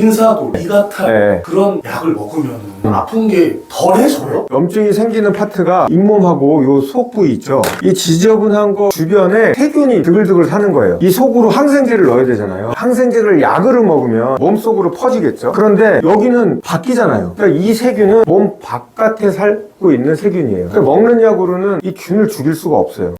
인사도 이가탈 네. 그런 약을 먹으면 아픈 게 덜해져요? 염증이 생기는 파트가 잇몸하고 요 속 부위 있죠. 이 지저분한 거 주변에 세균이 드글드글 사는 거예요. 이 속으로 항생제를 넣어야 되잖아요. 항생제를 약으로 먹으면 몸 속으로 퍼지겠죠. 그런데 여기는 바뀌잖아요. 그러니까 이 세균은 몸 바깥에 살고 있는 세균이에요. 그러니까 먹는 약으로는 이 균을 죽일 수가 없어요.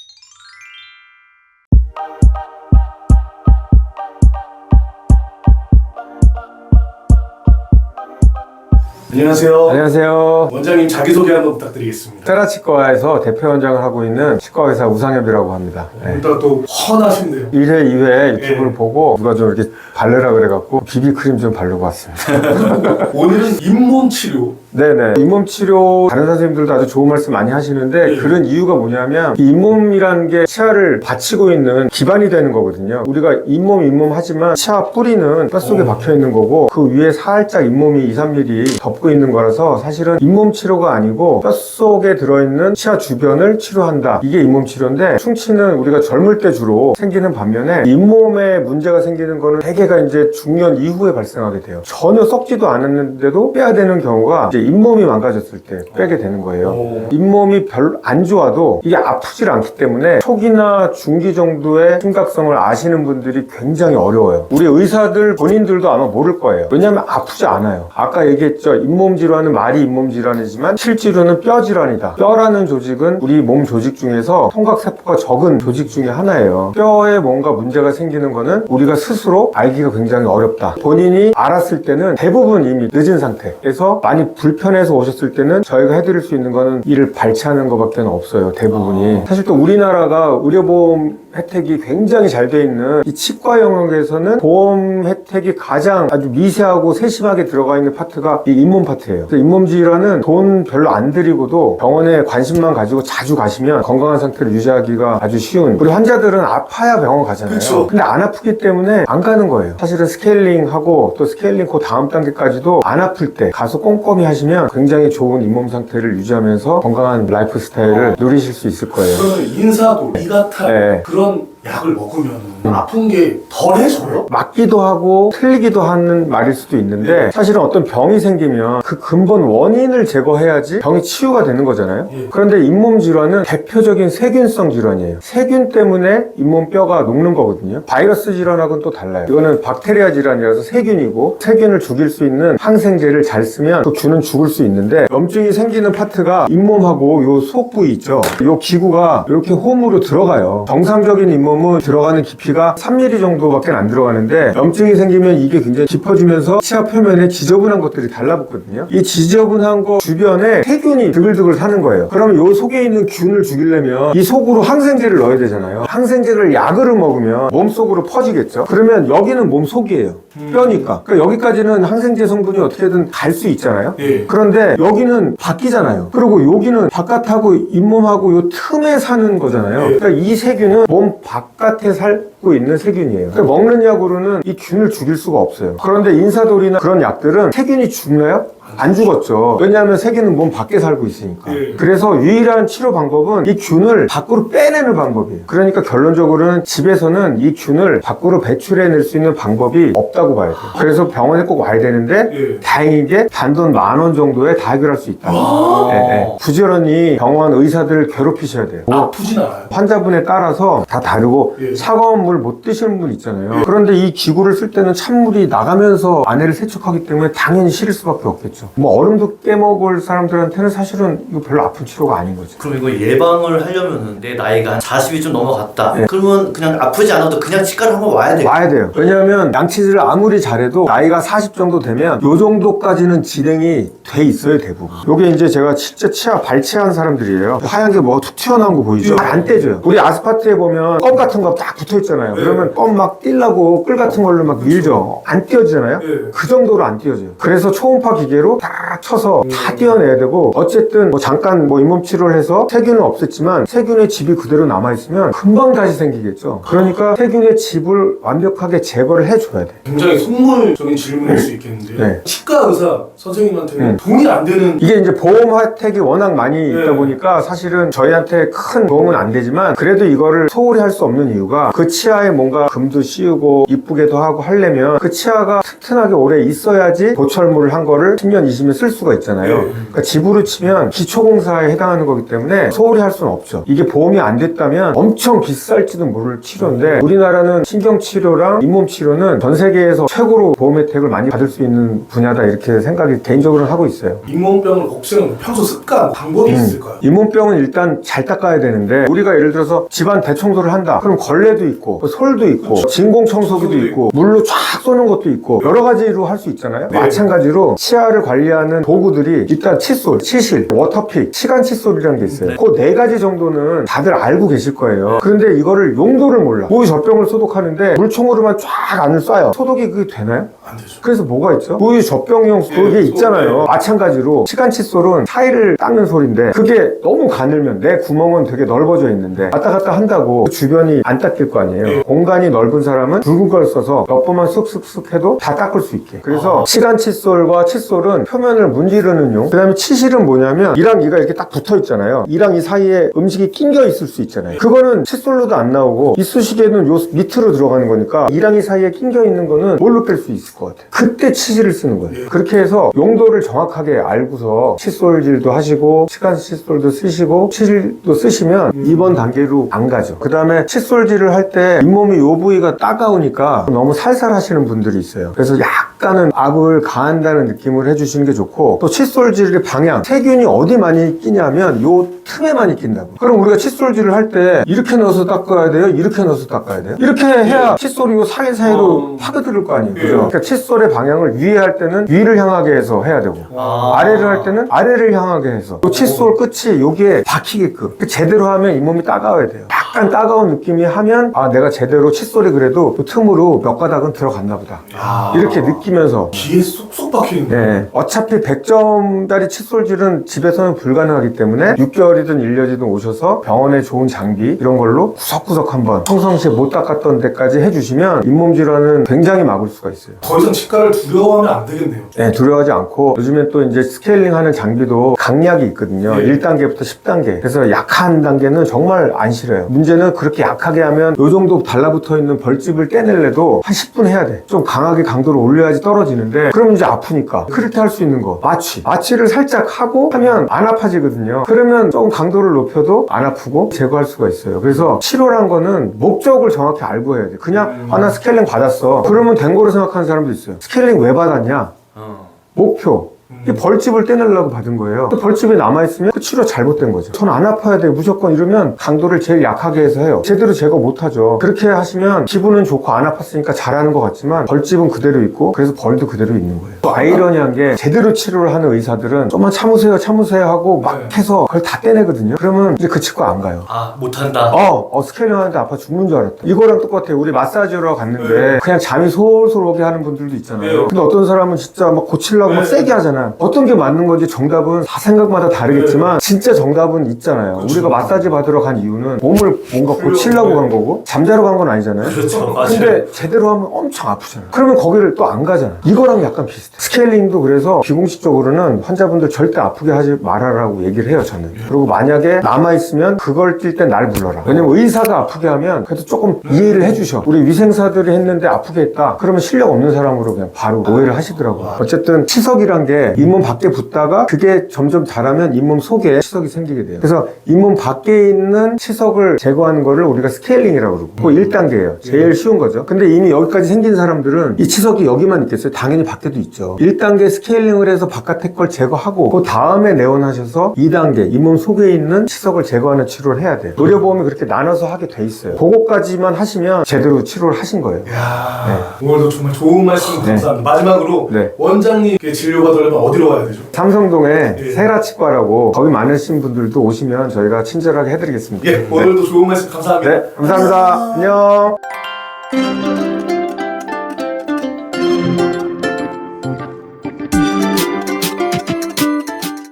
안녕하세요. 안녕하세요. 원장님 자기소개 한번 부탁드리겠습니다. 테라치과에서 대표원장을 하고 있는 치과의사 우상엽이라고 합니다. 네. 일단 또 헌하신데요. 1회, 2회 유튜브를 예. 보고 누가 좀 이렇게 바르라 그래갖고 비비크림 좀 바르고 왔습니다. 오늘은 잇몸 치료. 네네. 잇몸 치료 다른 선생님들도 아주 좋은 말씀 많이 하시는데 예. 그런 이유가 뭐냐면 이 잇몸이라는 게 치아를 받치고 있는 기반이 되는 거거든요. 우리가 잇몸 잇몸 하지만 치아 뿌리는 뼈 속에 어. 박혀 있는 거고 그 위에 살짝 잇몸이 2, 3mm 덮고 있는 거라서 사실은 잇몸 치료가 아니고 뼈 속에 들어있는 치아 주변을 치료한다. 이게 잇몸 치료인데 충치는 우리가 젊을 때 주로 생기는 반면에 잇몸에 문제가 생기는 거는 대개가 이제 중년 이후에 발생하게 돼요. 전혀 썩지도 않았는데도 빼야 되는 경우가 잇몸이 망가졌을 때 빼게 되는 거예요. 어. 잇몸이 별로 안 좋아도 이게 아프질 않기 때문에 초기나 중기 정도의 심각성을 아시는 분들이 굉장히 어려워요. 우리 의사들 본인들도 아마 모를 거예요. 왜냐하면 아프지 않아요. 아까 얘기했죠. 잇몸 질환은 말이 잇몸 질환이지만 실제로는 뼈 질환이다. 뼈라는 조직은 우리 몸 조직 중에서 통각세포가 적은 조직 중에 하나예요. 뼈에 뭔가 문제가 생기는 거는 우리가 스스로 알기가 굉장히 어렵다. 본인이 알았을 때는 대부분 이미 늦은 상태에서 많이 불 편해서 오셨을 때는 저희가 해드릴 수 있는 거는 이를 발치하는 것밖에 없어요. 대부분이. 사실 또 우리나라가 의료보험 혜택이 굉장히 잘 돼 있는 이 치과 영역에서는 보험 혜택이 가장 아주 미세하고 세심하게 들어가 있는 파트가 이 잇몸 파트예요. 잇몸 질환은 돈 별로 안 들이고도 병원에 관심만 가지고 자주 가시면 건강한 상태를 유지하기가 아주 쉬운. 우리 환자들은 아파야 병원 가잖아요. 그쵸. 근데 안 아프기 때문에 안 가는 거예요. 사실은 스케일링하고 또 스케일링 그 다음 단계까지도 안 아플 때 가서 꼼꼼히 하시면 굉장히 좋은 잇몸 상태를 유지하면서 건강한 라이프 스타일을 누리실 수 있을 거예요. 그러면 인사도 이가탈 네. 그런 rung 약을 먹으면 아픈 게 덜해져요? 맞기도 하고 틀리기도 하는 말일 수도 있는데 사실은 어떤 병이 생기면 그 근본 원인을 제거해야지 병이 치유가 되는 거잖아요. 예. 그런데 잇몸 질환은 대표적인 세균성 질환이에요. 세균 때문에 잇몸 뼈가 녹는 거거든요. 바이러스 질환하고는 또 달라요. 이거는 박테리아 질환이라서 세균이고 세균을 죽일 수 있는 항생제를 잘 쓰면 그 균은 죽을 수 있는데 염증이 생기는 파트가 잇몸하고 요 속 부위 있죠. 요 기구가 이렇게 홈으로 들어가요. 정상적인 잇몸 은 들어가는 깊이가 3mm 정도밖에 안 들어가는데 염증이 생기면 이게 굉장히 깊어지면서 치아 표면에 지저분한 것들이 달라붙거든요. 이 지저분한 거 주변에 세균이 드글드글 사는 거예요. 그러면 요 속에 있는 균을 죽이려면 이 속으로 항생제를 넣어야 되잖아요. 항생제를 약으로 먹으면 몸 속으로 퍼지겠죠. 그러면 여기는 몸 속이에요. 뼈니까. 그러니까 여기까지는 항생제 성분이 어떻게든 갈 수 있잖아요. 예. 그런데 여기는 바뀌잖아요. 그리고 여기는 바깥하고 잇몸하고 요 틈에 사는 거잖아요. 예. 그러니까 이 세균은 몸 바깥에 살고 있는 세균이에요. 그러니까 먹는 약으로는 이 균을 죽일 수가 없어요. 그런데 인사돌이나 그런 약들은 세균이 죽나요? 안 죽었죠. 왜냐하면 세균은 몸 밖에 살고 있으니까. 예. 그래서 유일한 치료 방법은 이 균을 밖으로 빼내는 방법이에요. 그러니까 결론적으로는 집에서는 이 균을 밖으로 배출해낼 수 있는 방법이 없다고 봐야 돼요. 그래서 병원에 꼭 와야 되는데 예. 다행이게 단돈 만 원 정도에 다 해결할 수 있다. 예, 예. 부지런히 병원 의사들을 괴롭히셔야 돼요. 아프진 않아요. 환자분에 따라서 다 다르고 예. 차가운 물 못 드시는 분 있잖아요. 그런데 이 기구를 쓸 때는 찬물이 나가면서 안에를 세척하기 때문에 당연히 싫을 수밖에 없겠죠. 뭐 얼음도 깨먹을 사람들한테는 사실은 이거 별로 아픈 치료가 아닌 거죠. 그럼 이거 예방을 하려면 내 나이가 한 40이 좀 넘어갔다. 네. 그러면 그냥 아프지 않아도 그냥 치과를 한번 와야 돼. 와야 돼요. 왜냐하면 양치질을 아무리 잘해도 나이가 40 정도 되면 요 정도까지는 진행이 돼 있어요 대부분. 요게 이제 제가 진짜 치아 발치한 사람들이에요. 하얀 게 뭐가 툭 튀어나온 거 보이죠? 잘 안 떼줘요. 우리 아스파트에 보면 껌 같은 거 딱 붙어 있잖아요. 그러면 껌막 뛸라고 끌 같은 걸로 막 밀죠. 안 띄어지잖아요. 예. 그 정도로 안 띄어져요. 그래서 초음파 기계로 Perú. 딱 쳐서 다 떼어내야 되고 어쨌든 뭐 잠깐 뭐 잇몸 치료를 해서 세균은 없앴지만 세균의 집이 그대로 남아있으면 금방 다시 생기겠죠. 그러니까 세균의 집을 완벽하게 제거를 해줘야 돼. 굉장히 속물적인 질문일 수 있겠는데요. 네. 치과 의사 선생님한테는 음. 돈이 안 되는 이게 이제 보험 혜택이 워낙 많이 있다 네. 보니까 사실은 저희한테 큰 도움은 안 되지만 그래도 이거를 소홀히 할 수 없는 이유가 그 치아에 뭔가 금도 씌우고 이쁘게도 하고 하려면 그 치아가 튼튼하게 오래 있어야지 보철물을 한 거를 10년, 20년 쓸 수가 있잖아요. 네. 그러니까 집으로 치면 기초공사에 해당하는 거기 때문에 소홀히 할 수는 없죠. 이게 보험이 안 됐다면 엄청 비쌀지도 모를 치료인데 우리나라는 신경치료랑 잇몸치료는 전 세계에서 최고로 보험 혜택을 많이 받을 수 있는 분야다 이렇게 생각이 개인적으로는 하고 있어요. 잇몸병을 걱정하는 평소 습관, 방법이 음. 있을까요? 잇몸병은 일단 잘 닦아야 되는데 우리가 예를 들어서 집안 대청소를 한다 그럼 걸레도 있고 뭐 솔도 있고 진공 청소기도 청소기도 있고 물로 쫙 쏘는 것도 있고 여러 가지로 할 수 있잖아요 네. 마찬가지로 치아를 관리하는 도구들이 일단 칫솔, 치실, 워터픽, 시간 칫솔이라는 게 있어요 그 네 가지 정도는 다들 알고 계실 거예요 그런데 이거를 용도를 몰라 모유 젖병을 소독하는데 물총으로만 쫙 안을 쏴요 소독이 그게 되나요? 안 되죠. 그래서 뭐가 있죠? 우유 젖병용 그게 네, 있잖아요. 네. 마찬가지로 시간 칫솔은 사이를 닦는 소리인데 그게 너무 가늘면 내 구멍은 되게 넓어져 있는데 왔다 갔다 한다고 그 주변이 안 닦일 거 아니에요. 네. 공간이 넓은 사람은 굵은 걸 써서 몇 번만 쑥쑥쑥 해도 다 닦을 수 있게. 그래서 아. 시간 칫솔과 칫솔은 표면을 문지르는 용. 그 다음에 치실은 뭐냐면 이랑 이가 이렇게 딱 붙어 있잖아요. 이랑 이 사이에 음식이 낑겨 있을 수 있잖아요. 그거는 칫솔로도 안 나오고 이쑤시개는 요 밑으로 들어가는 거니까 이랑 이 사이에 낑겨 있는 거는 뭘로 뺄 수 있을 것 같아요. 그때 치실을 쓰는 거예요. 그렇게 해서 용도를 정확하게 알고서 칫솔질도 하시고 시간 칫솔도 쓰시고 치실도 쓰시면 이번 단계로 안 가죠. 그 다음에 칫솔질을 할 때 잇몸이 요 부위가 따가우니까 너무 살살 하시는 분들이 있어요. 그래서 약간은 압을 가한다는 느낌을 해주시는 게 좋고 또 칫솔질의 방향 세균이 어디 많이 끼냐면 요 틈에 많이 낀다고. 그럼 우리가 칫솔질을 할 때 이렇게 넣어서 닦아야 돼요? 이렇게 넣어서 닦아야 돼요? 이렇게 해야 칫솔이 요 사이 사이로 어. 파고들 거 아니에요. 예. 그죠? 그러니까 칫솔의 방향을 위에 할 때는 위를 향하게 해서 해야 되고 아. 아래를 할 때는 아래를 향하게 해서 또 칫솔 끝이 여기에 박히게끔 그 제대로 하면 잇몸이 따가워야 돼요 약간 따가운 느낌이 하면 아 내가 제대로 칫솔이 그래도 그 틈으로 몇 가닥은 들어갔나 보다 아. 이렇게 느끼면서 귀에 쏙쏙 박히는 거. 네. 어차피 100점짜리 칫솔질은 집에서는 불가능하기 때문에 6개월이든 1년이든 오셔서 병원에 좋은 장비 이런 걸로 구석구석 한번 평상시에 못 닦았던 데까지 해주시면 잇몸 질환은 굉장히 막을 수가 있어요 더 이상 치과를 두려워하면 안 되겠네요. 네, 두려워하지 않고 요즘엔 또 이제 스케일링 하는 장비도 강약이 있거든요. 네. 1단계부터 10단계. 그래서 약한 단계는 정말 안 싫어요. 문제는 그렇게 약하게 하면 요 정도 달라붙어 있는 벌집을 떼낼래도 한 10분 해야 돼. 좀 강하게 강도를 올려야지 떨어지는데 그럼 이제 아프니까. 그렇게 할 수 있는 거. 마취. 마취를 살짝 하고 하면 안 아파지거든요. 그러면 조금 강도를 높여도 안 아프고 제거할 수가 있어요. 그래서 치료란 거는 목적을 정확히 알고 해야 돼. 그냥 음. 아, 나 스케일링 받았어. 그러면 된 거로 생각하는 사람도 있어요. 스케일링 왜 받았냐? 어. 목표. 이 벌집을 떼내려고 받은 거예요. 그 벌집이 남아있으면 그 치료 잘못된 거죠. 전안 아파야 돼. 무조건 이러면 강도를 제일 약하게 해서 해요. 제대로 제거 못하죠. 그렇게 하시면 기분은 좋고 안 아팠으니까 잘하는 것 같지만 벌집은 그대로 있고 그래서 벌도 그대로 있는 거예요. 또 아이러니한 게 제대로 치료를 하는 의사들은 좀만 참으세요, 참으세요 하고 막 네. 해서 그걸 다 떼내거든요. 그러면 이제 그 치과 안 가요. 아 못한다. 어, 어, 스케일링 하는데 아파 죽는 줄 알았다. 이거랑 똑같아요. 우리 마사지러 갔는데 그냥 잠이 솔솔 오게 하는 분들도 있잖아요. 네. 근데 어떤 사람은 진짜 막 고치려고 막 네. 세게 하잖아. 어떤 게 맞는 건지 정답은 다 생각마다 다르겠지만 진짜 정답은 있잖아요. 그렇죠. 우리가 마사지 받으러 간 이유는 몸을 뭔가 고치려고 간 거고 잠자러 간 건 아니잖아요. 그렇죠. 맞아요. 근데 제대로 하면 엄청 아프잖아. 그러면 거기를 또 안 가잖아. 이거랑 약간 비슷해. 스케일링도 그래서 비공식적으로는 환자분들 절대 아프게 하지 말아라고 얘기를 해요, 저는. 그리고 만약에 남아있으면 그걸 뛸 때 날 불러라. 왜냐면 의사가 아프게 하면 그래도 조금 이해를 해주셔. 우리 위생사들이 했는데 아프게 했다. 그러면 실력 없는 사람으로 그냥 바로 오해를 하시더라고요. 어쨌든 치석이란 게 잇몸 밖에 붙다가 그게 점점 자라면 잇몸 속에 치석이 생기게 돼요. 그래서 잇몸 밖에 있는 치석을 제거하는 거를 우리가 스케일링이라고 그러고 그거 1단계예요. 제일 쉬운 거죠. 근데 이미 여기까지 생긴 사람들은 이 치석이 여기만 있겠어요? 당연히 밖에도 있죠. 1단계 스케일링을 해서 바깥에 걸 제거하고 그 다음에 내원하셔서 2단계 잇몸 속에 있는 치석을 제거하는 치료를 해야 돼요. 의료보험이 그렇게 나눠서 하게 돼 있어요. 그거까지만 하시면 제대로 치료를 하신 거예요. 이야, 오늘도 정말 좋은 말씀 네. 감사합니다. 마지막으로 네. 원장님께 진료받으려면 어디로 가야 되죠? 삼성동에 예. 세라치과라고 겁이 많으신 분들도 오시면 저희가 친절하게 해드리겠습니다. 예, 오늘도 좋은 말씀 감사합니다. 네, 감사합니다. 안녕.